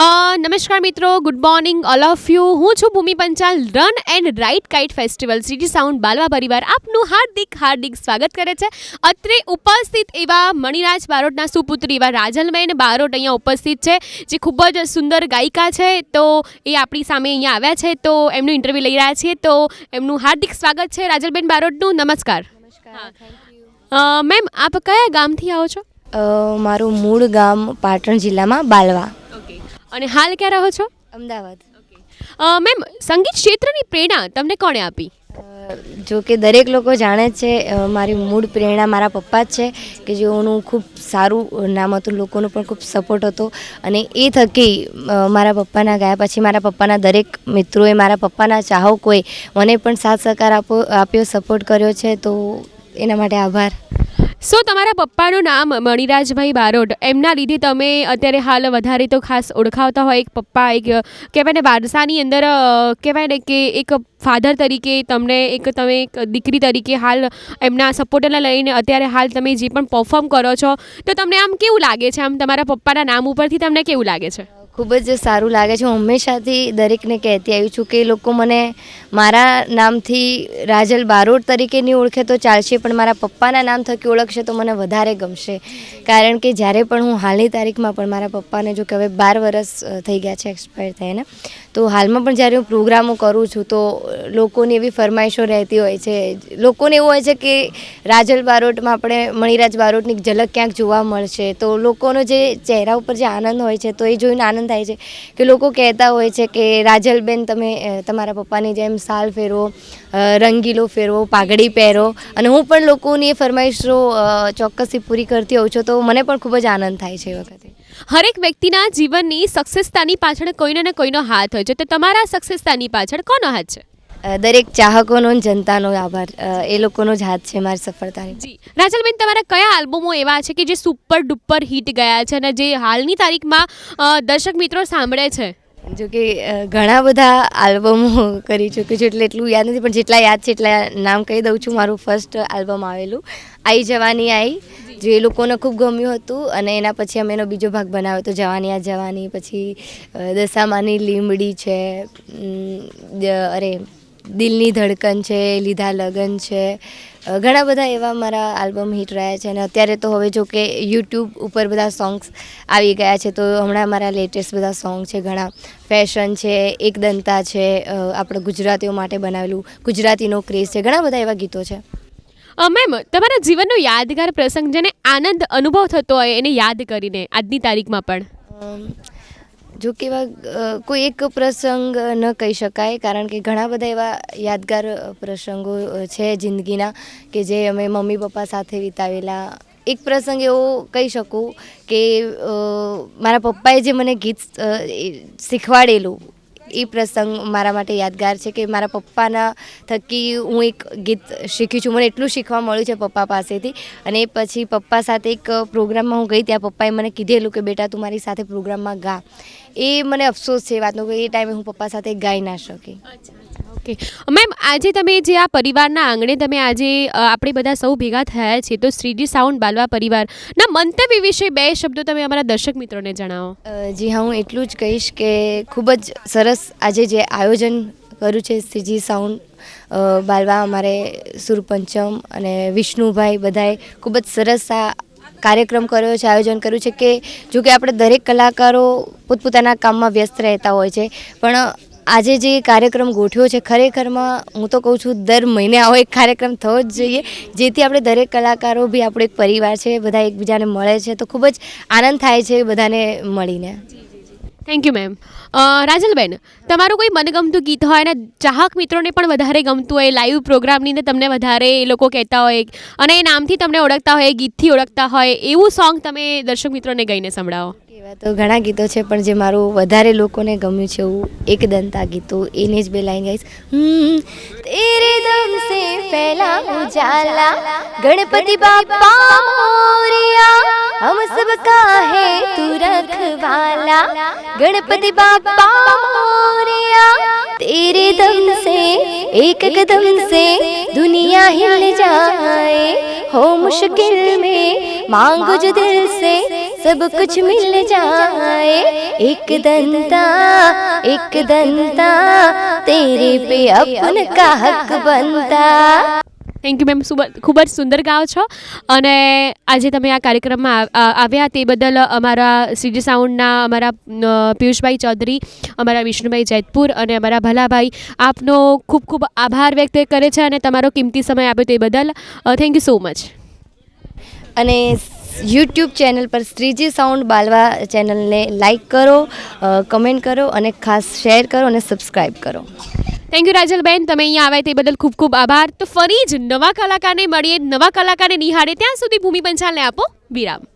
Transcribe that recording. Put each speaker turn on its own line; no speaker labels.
નમસ્કાર મિત્રો good morning all of you હું છું Bhumi Panchal run and right kite festival. City sound Balva પરિવાર આપનું હાર્દિક હાર્દિક સ્વાગત કરે છે. અત્રે ઉપસ્થિત એવા મણિરાજ બારોટના સુપુત્રી એવા રાજલબેન બારોટ અહીંયા ઉપસ્થિત છે જે ખૂબ જ સુંદર ગાયિકા છે. તો એ આપણી સામે અહીંયા આવ્યા છે તો એમનું ઇન્ટરવ્યૂ લઈ રહ્યા છીએ. તો એમનું હાર્દિક સ્વાગત છે રાજલબેન બારોટનું. નમસ્કાર. મેમ આપ કયા ગામથી આવો છો?
મારું મૂળ ગામ પાટણ જિલ્લામાં બાલવા.
અને હાલ ક્યાં રહો છો?
અમદાવાદ.
મેમ સંગીત ક્ષેત્રની પ્રેરણા તમને કોણે આપી?
જો કે દરેક લોકો જાણે છે મારી મૂળ પ્રેરણા મારા પપ્પા જ છે કે જેઓનું ખૂબ સારું નામ હતું લોકોનો પણ ખૂબ સપોર્ટ હતો. અને એ થકી મારા પપ્પાના ગયા પછી મારા પપ્પાના દરેક મિત્રોએ મારા પપ્પાના ચાહકોએ મને પણ સાથ સહકાર આપો આપ્યો સપોર્ટ કર્યો છે. તો એના માટે આભાર.
સો તમારા પપ્પાનું નામ મણિરાજભાઈ બારોટ. એમના લીધે તમે અત્યારે હાલ વધારે તો ખાસ ઓળખાવતા હોય એક પપ્પા, એક કહેવાય ને વારસાની અંદર કહેવાય ને કે એક ફાધર તરીકે તમને એક તમે એક દીકરી તરીકે હાલ એમના સપોર્ટને લઈને અત્યારે હાલ તમે જે પણ પરફોર્મ કરો છો, તો તમને આમ કેવું લાગે છે? આમ તમારા પપ્પાના નામ ઉપરથી તમને કેવું લાગે છે?
ખૂબ જ સારું લાગે છે. હું હંમેશાથી દરેકને કહેતી આવી છું કે લોકો મને મારા નામથી રાજલ બારોટ તરીકે નહીં ઓળખે તો ચાલશે, પણ મારા પપ્પાના નામ થકી ઓળખશે તો મને વધારે ગમશે. કારણ કે જ્યારે પણ હું હાલની તારીખમાં પણ મારા પપ્પાને જો કે હવે બાર વર્ષ થઈ ગયા છે એક્સપાયર થઈને, તો હાલમાં પણ જ્યારે હું પ્રોગ્રામો કરું છું તો લોકોની એવી ફરમાઈશો રહેતી હોય છે. લોકોને એવું હોય છે કે રાજલ બારોટમાં આપણે મણિરાજ બારોટની ઝલક ક્યાંક જોવા મળશે, તો લોકોનો જે ચહેરા ઉપર જે આનંદ હોય છે તો એ જોઈને આનંદ થાય છે કે લોકો કહેતા હોય છે કે, રાજલબેન, તમે તમારા પપ્પાની જેમ સાલ ફેરવો રંગીલો ફેરવો, પાઘડી પહેરો. અને હું પણ લોકોની એ ફરમાઈશો ચોક્કસથી પૂરી કરતી હોઉં છું, તો મને પણ ખૂબ જ આનંદ થાય છે એ વખતે.
હરેક વ્યક્તિના જીવનની સક્સેસતાની પાછળ કોઈને ને કોઈનો હાથ હોય છે, તો તમારા સક્સેસતાની પાછળ કોનો હાથ છે?
દરેક ચાહકોનો જનતાનો આભાર. એ લોકોનો જ હાથ છે મારી સફળતાની.
જી. રાજલબેન તમારા કયા આલ્બમો એવા છે કે જે સુપર ડુપર હિટ ગયા છે અને જે હાલની તારીખમાં દર્શક મિત્રો સાંભળે છે?
જો કે ઘણા બધા આલ્બમો કરી ચૂકી છું એટલે એટલું યાદ નથી પણ જેટલા યાદ છે એટલા નામ કહી દઉં છું. મારું ફર્સ્ટ આલ્બમ આવેલું આઈ જવાની આઈ. જે એ લોકોને ખૂબ ગમ્યું હતું અને એના પછી અમે એનો બીજો ભાગ બનાવ્યો હતો જવાની આ જવાની. પછી દશામાની લીમડી છે અરે દિલની ધડકન છે લીધા લગન છે. ઘણા બધા એવા મારા આલ્બમ હિટ રહ્યા છે અને અત્યારે તો હવે જો કે યુટ્યુબ ઉપર બધા સોંગ્સ આવી ગયા છે તો હમણાં મારા લેટેસ્ટ બધા સોંગ છે ઘણા. ફેશન છે એકદંતા છે આપણે ગુજરાતીઓ માટે બનાવેલું ગુજરાતીનો ક્રેઝ છે ઘણા બધા એવા ગીતો છે.
મેમ તમારા જીવનનો યાદગાર પ્રસંગ જેને આનંદ અનુભવ થતો હોય એને યાદ કરીને આજની તારીખમાં પણ.
જો કે એવા કોઈ એક પ્રસંગ ન કહી શકાય, કારણ કે ઘણા બધા એવા યાદગાર પ્રસંગો છે જિંદગીના કે જે અમે મમ્મી પપ્પા સાથે વિતાવેલા. એક પ્રસંગ એવો કહી શકું કે મારા પપ્પાએ જે મને ગીત શીખવાડેલું એ પ્રસંગ મારા માટે યાદગાર છે કે મારા પપ્પાના થકી હું એક ગીત શીખી છું. મને એટલું શીખવા મળ્યું છે પપ્પા પાસેથી. અને પછી પપ્પા સાથે એક પ્રોગ્રામમાં હું ગઈ ત્યાં પપ્પાએ મને કીધેલું કે, બેટા, તું મારી સાથે પ્રોગ્રામમાં ગા. એ મને અફસોસ છે વાતનો કે એ ટાઈમે હું પપ્પા સાથે ગાઈ ના શકી.
ઓકે મેમ આજે તમે જે આ પરિવારના આંગણે તમે આજે આપણે બધા સૌ ભેગા થયા છીએ, તો શ્રીજી સાઉન્ડ બાલવા પરિવારના મંતવ્ય વિશે બે શબ્દો તમે અમારા દર્શક મિત્રોને જણાવો.
જી હા, હું એટલું જ કહીશ કે ખૂબ જ સરસ આજે જે આયોજન કર્યું છે શ્રીજી સાઉન્ડ બાલવા અમારે સુરપંચમ અને વિષ્ણુભાઈ બધાએ ખૂબ જ સરસ આ કાર્યક્રમ કર્યો છે, આયોજન કર્યું છે કે જો કે આપણે દરેક કલાકારો પોતપોતાના કામમાં વ્યસ્ત રહેતા હોય છે. પણ આજે જે કાર્યક્રમ ગોઠવ્યો છે, ખરેખરમાં હું તો કહું છું, દર મહિને આવો એક કાર્યક્રમ થવો જ જોઈએ. જેથી આપણે દરેક કલાકારો બી, આપણો એક પરિવાર છે, બધા એકબીજાને મળે છે. તો ખૂબ જ આનંદ થાય છે બધાને મળીને.
થેન્ક યુ મેમ રાજલબેન, તમારું કોઈ મનગમતું ગીત હોય અને ચાહક મિત્રોને પણ વધારે ગમતું હોય લાઈવ પ્રોગ્રામની અંદર તમને વધારે એ લોકો કહેતા હોય, અને એ નામથી તમને ઓળખતા હોય, ગીતથી ઓળખતા હોય, એવું સોંગ તમે દર્શક મિત્રોને ગઈને સંભળાવો?
એવા તો ઘણા ગીતો છે પણ જે મારું વધારે લોકોને ગમ્યું છે એવું એક દંતા ગીતો એને જ બે લાઈન ગાઈશ હમ, તેરે દમ સે ફેલા ઉજાલા ગણપતિ બાપા મોરિયા હમ સબકા હે તું રખવાલા ગણપતિ બાપા મોરિયા तेरे दम से एक कदम से दुनिया हिल जाए हो मुश्किल में मांगो जो दिल से सब कुछ मिल जाए एक दंता एक दंता तेरे पे अपन का हक बनता
થેન્ક યુ મેમ ખૂબ જ સુંદર ગાઓ છો અને આજે તમે આ કાર્યક્રમમાં આવ- આ- આવ્યા તે બદલ અમારા સીજી સાઉન્ડના અમારા અ, પિયુષભાઈ ચૌધરી અમારા વિષ્ણુભાઈ જેતપુર અને અમારા ભલાભાઈ આપનો ખૂબ ખૂબ આભાર વ્યક્ત કરે છે અને તમારો કિંમતી સમય આપ્યો તે બદલ થેન્ક યુ સો મચ
અને યુટ્યુબ ચેનલ પર શ્રીજી સાઉન્ડ બાલવા ચેનલને લાઈક કરો કમેન્ટ કરો અને ખાસ શેર કરો અને સબસ્ક્રાઈબ કરો.
થેન્ક યુ રાજલબેન. તમે અહીંયા આવ્યા તે બદલ ખૂબ ખૂબ આભાર. તો ફરી જ નવા કલાકારને મળીએ, નવા કલાકારને નિહાળે. ત્યાં સુધી ભૂમિ પંચાલને આપો વિરામ.